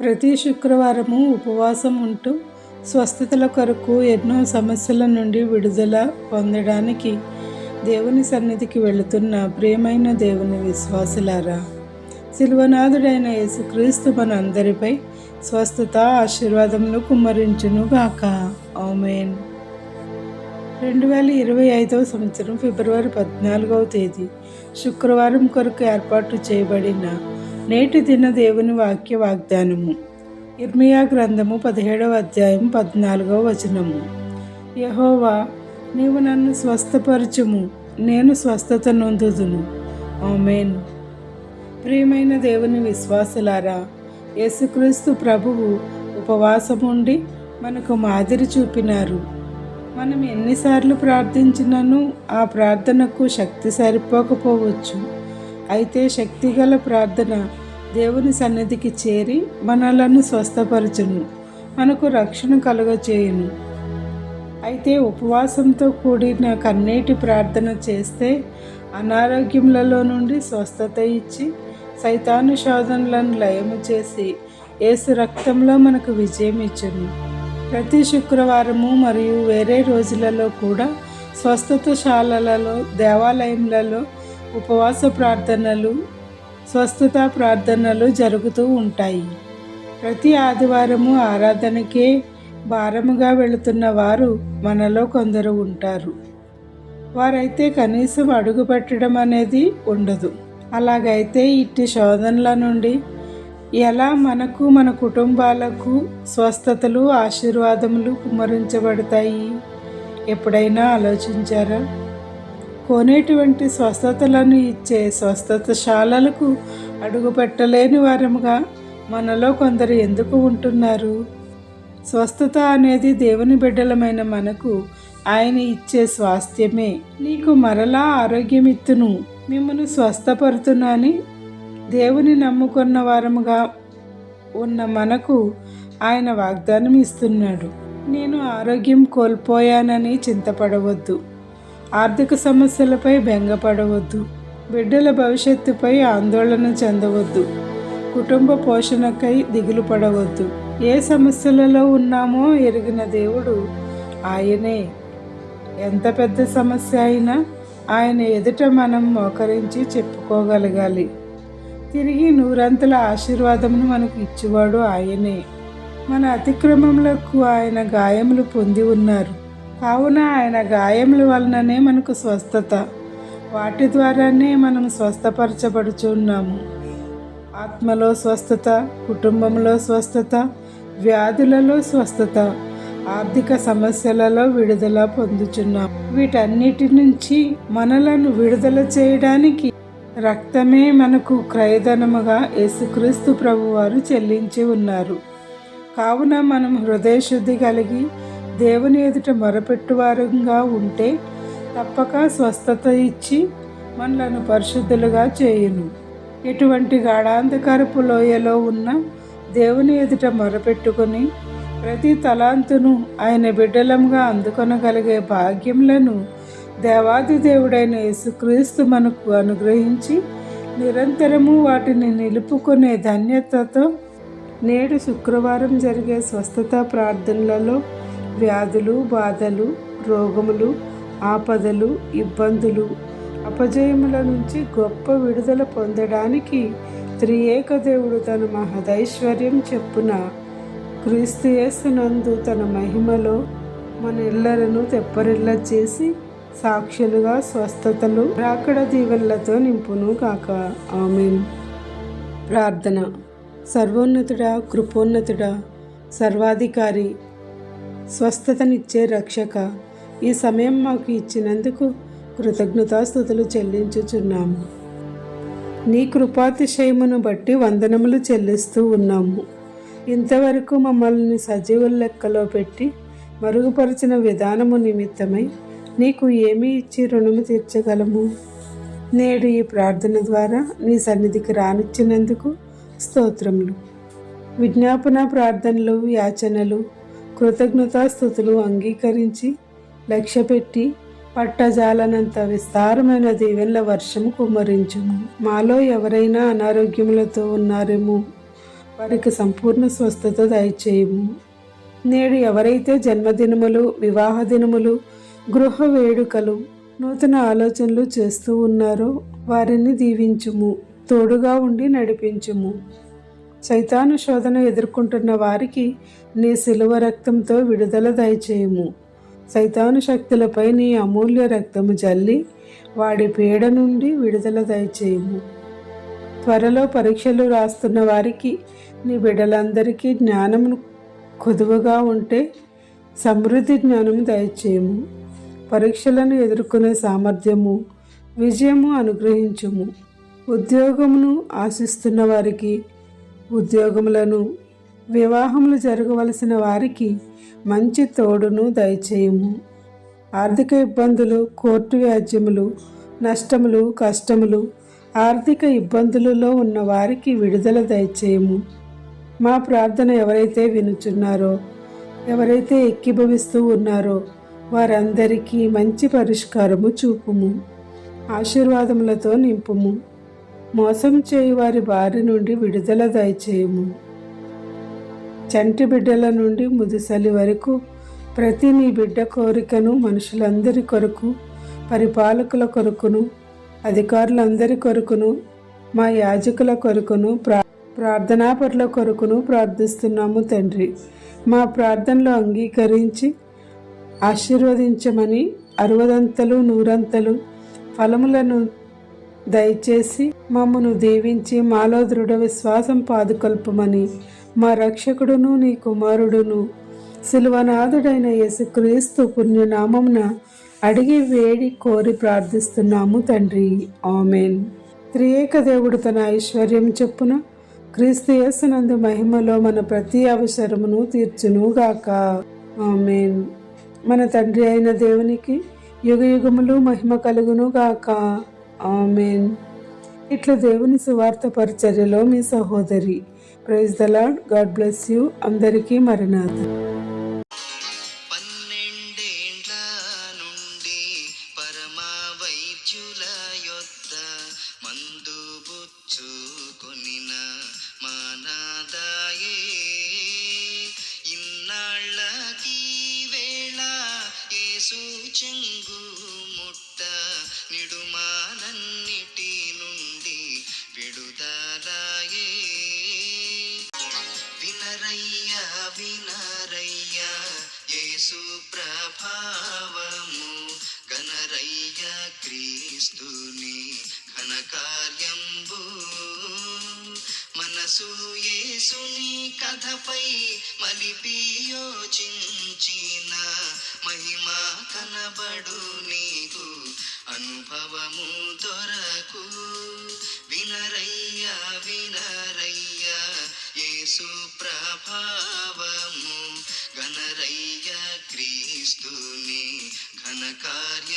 ప్రతి శుక్రవారము ఉపవాసం ఉంటూ స్వస్థతల కొరకు ఎన్నో సమస్యల నుండి విడుదల పొందడానికి దేవుని సన్నిధికి వెళుతున్న ప్రియమైన దేవుని విశ్వాసులారా శిల్వనాథుడైన యేసుక్రీస్తు మన అందరిపై స్వస్థత ఆశీర్వాదములు కుమ్మరించును గాక ఆమెన్. రెండు వేల ఇరవై ఐదవ సంవత్సరం ఫిబ్రవరి పద్నాలుగవ తేదీ శుక్రవారం కొరకు ఏర్పాటు చేయబడిన నేటి దిన దేవుని వాక్య వాగ్దానము. ఇర్మియా గ్రంథము పదిహేడవ అధ్యాయం పద్నాలుగవ వచనము. యహోవా నీవు నన్ను స్వస్థపరచుము నేను స్వస్థత నొందుదును. ఆమెన్. ప్రియమైన దేవుని విశ్వాసులారా యేసుక్రీస్తు ప్రభువు ఉపవాసముండి మనకు మాదిరి చూపినారు. మనం ఎన్నిసార్లు ప్రార్థించినను ఆ ప్రార్థనకు శక్తి సరిపోకపోవచ్చు. అయితే శక్తిగల ప్రార్థన దేవుని సన్నిధికి చేరి మనలను స్వస్థపరచును. మనకు రక్షణ కలుగచేయును. అయితే ఉపవాసంతో కూడిన కన్నీటి ప్రార్థన చేస్తే అనారోగ్యములలో నుండి స్వస్థత ఇచ్చి సైతాను శోధనలను లయము చేసి ఏసు రక్తంలో మనకు విజయం ఇచ్చును. ప్రతి శుక్రవారము మరియు వేరే రోజులలో కూడా స్వస్థతశాలలలో దేవాలయములలో ఉపవాస ప్రార్థనలు స్వస్థత ప్రార్థనలు జరుగుతూ ఉంటాయి. ప్రతి ఆదివారము ఆరాధనకే భారముగా వెళుతున్న వారు మనలో కొందరు ఉంటారు. వారైతే కనీసం అడుగు పెట్టడం అనేది ఉండదు. అలాగైతే ఇట్టి శోధనల నుండి ఎలా మనకు మన కుటుంబాలకు స్వస్థతలు ఆశీర్వాదములు కుమ్మరించబడతాయి? ఎప్పుడైనా ఆలోచించారా? కొనేటువంటి స్వస్థతలను ఇచ్చే స్వస్థతశాలలకు అడుగుపెట్టలేని వారముగా మనలో కొందరు ఎందుకు ఉంటున్నారు? స్వస్థత అనేది దేవుని బిడ్డలమైన మనకు ఆయన ఇచ్చే స్వాస్థ్యమే. నీకు మరలా ఆరోగ్యం ఇత్తును మిమ్మల్ని స్వస్థపరుతునని దేవుని నమ్ముకున్న వారముగా ఉన్న మనకు ఆయన వాగ్దానం ఇస్తున్నాడు నేను ఆరోగ్యం కోల్పోయానని చింతపడవద్దు. ఆర్థిక సమస్యలపై బెంగపడవద్దు. బిడ్డల భవిష్యత్తుపై ఆందోళన చెందవద్దు. కుటుంబ పోషణకై దిగులు పడవద్దు. ఏ సమస్యలలో ఉన్నామో ఎరిగిన దేవుడు ఆయనే. ఎంత పెద్ద సమస్య అయినా ఆయన ఎదుట మనం మోకరించి చెప్పుకోగలగాలి. తిరిగి నూరంతుల ఆశీర్వాదమును మనకు ఇచ్చేవాడు ఆయనే. మన అతిక్రమములకు ఆయన గాయములు పొంది ఉన్నారు. కావున ఆయన గాయముల వలననే మనకు స్వస్థత. వాటి ద్వారానే మనం స్వస్థపరచబడుచున్నాము. ఆత్మలో స్వస్థత కుటుంబంలో స్వస్థత వ్యాధులలో స్వస్థత ఆర్థిక సమస్యలలో విడుదల పొందుచున్నాం వీటన్నిటి నుంచి మనలను విడుదల చేయడానికి రక్తమే మనకు క్రయధనముగా యేసుక్రీస్తు ప్రభువారు చెల్లించి ఉన్నారు. కావున మనం హృదయశుద్ధి కలిగి దేవుని ఎదుట మొరపెట్టువారంగా ఉంటే తప్పక స్వస్థత ఇచ్చి మనలను పరిశుద్ధులుగా చేయును. ఇటువంటి గాఢాంధకారపు లోయలో ఉన్న దేవుని ఎదుట మొరపెట్టుకొని ప్రతి తలాంతును ఆయన బిడ్డలంగా అందుకొనగలిగే భాగ్యములను దేవాది దేవుడైన యేసుక్రీస్తు మనకు అనుగ్రహించి నిరంతరము వాటిని నిలుపుకునే ధన్యతతో నేడు శుక్రవారం జరిగే స్వస్థత ప్రార్థనలలో వ్యాధులు బాధలు రోగములు ఆపదలు ఇబ్బందులు అపజయముల నుంచి గొప్ప విడుదల పొందడానికి త్రియేక దేవుడు తన మహదైశ్వర్యం చెప్పున క్రీస్తు తన మహిమలో మన ఇళ్ళను తెప్పరిల్ల చేసి సాక్షులుగా స్వస్థతలు రాకడ దీవెళ్ళతో నింపును కాక ఆమెన్. ప్రార్థన. సర్వోన్నతుడా కృపోన్నతుడా సర్వాధికారి స్వస్థతనిచ్చే రక్షక. ఈ సమయం మాకు ఇచ్చినందుకు కృతజ్ఞతాస్థుతులు చెల్లించుచున్నాము నీ కృపాతిశయమును బట్టి వందనములు చెల్లిస్తూ ఉన్నాము. ఇంతవరకు మమ్మల్ని సజీవుల లెక్కలో పెట్టి మరుగుపరిచిన విధానము నిమిత్తమై నీకు ఏమి ఇచ్చి రుణము తీర్చగలము? నేడు ఈ ప్రార్థన ద్వారా నీ సన్నిధికి రానిచ్చినందుకు స్తోత్రములు. విజ్ఞాపన ప్రార్థనలు యాచనలు కృతజ్ఞతాస్థుతులు అంగీకరించి లక్ష్యపెట్టి పట్టజాలనంత విస్తారమైన దీవెనల వర్షం కుమ్మరించుము. మాలో ఎవరైనా అనారోగ్యములతో ఉన్నారేమో వారికి సంపూర్ణ స్వస్థత దయచేయము. నేడు ఎవరైతే జన్మదినములు వివాహ దినములు గృహ వేడుకలు నూతన ఆలోచనలు చేస్తూ ఉన్నారో వారిని దీవించుము తోడుగా ఉండి నడిపించుము. చైతాను శోధన ఎదుర్కొంటున్న వారికి నీ శిలువ రక్తంతో విడుదల దయచేయము. సైతాను శక్తులపై నీ అమూల్య రక్తము జల్లి వాడి పీడ నుండి విడుదల దయచేయము. త్వరలో పరీక్షలు రాస్తున్న వారికి నీ బిడ్డలందరికీ జ్ఞానమును కొదువుగా ఉంటే సమృద్ధి జ్ఞానము దయచేయము. పరీక్షలను ఎదుర్కొనే సామర్థ్యము విజయము అనుగ్రహించుము. ఉద్యోగమును ఆశిస్తున్న వారికి ఉద్యోగములను వివాహములు జరగవలసిన వారికి మంచి తోడును దయచేయము. ఆర్థిక ఇబ్బందులు కోర్టు వ్యాజ్యములు నష్టములు కష్టములు ఆర్థిక ఇబ్బందులలో ఉన్న వారికి విడుదల దయచేయము. మా ప్రార్థన ఎవరైతే వినుచున్నారో ఎవరైతే ఎక్కిభవిస్తూ ఉన్నారో వారందరికీ మంచి పరిష్కారము చూపుము. ఆశీర్వాదములతో నింపుము. మోసం చేయు వారి బారి నుండి విడుదల దయచేయము. చంటి బిడ్డల నుండి ముదుసలి వరకు ప్రతి నీ బిడ్డ కోరికను మనుషులందరి కొరకు పరిపాలకుల కొరకును అధికారులందరి కొరకును మా యాజకుల కొరకును ప్రా ప్రార్థనాపరుల కొరకును ప్రార్థిస్తున్నాము తండ్రి. మా ప్రార్థనలు అంగీకరించి ఆశీర్వదించమని అరవదంతలు నూరంతలు ఫలములను దయచేసి మమ్మను దీవించి మాలో దృఢ విశ్వాసం పాదుకొల్పమని మా రక్షకుడును నీ కుమారుడును శిలువనాథుడైన యేసుక్రీస్తు పుణ్యనామంన అడిగి వేడి కోరి ప్రార్థిస్తున్నాము తండ్రి. ఆమెన్. త్రియేక దేవుడు తన ఐశ్వర్యం చెప్పున క్రీస్తు యేసునందు మహిమలో మన ప్రతి అవసరమును తీర్చునుగాక. ఆమెన్. మన తండ్రి అయిన దేవునికి యుగ యుగములు మహిమ కలుగును గాక ఆమెన్. ఇట్లా దేవుని సువార్త పరిచర్యలో మీ సహోదరి. Praise the Lord God bless you. అందరికీ మరణాథ పన్నెండేండ్ల నుండి పరమా వైద్యుల యొద్ద మందు బుచ్చుకొనిన మానాదాయే. ఇన్నాళ్ళకి వేళ యేసు చెంగు ప్రభావము గణరయ్య క్రీస్తుని ఘనకార్యంబు. మనసు యేసుని కథపై మలిపి యోచించిన మహిమ కనబడు నీకు అనుభవము దొరకు. వినరయ్య వినరయ్య యేసు তুমি ಘನ ಕಾರ್ಯ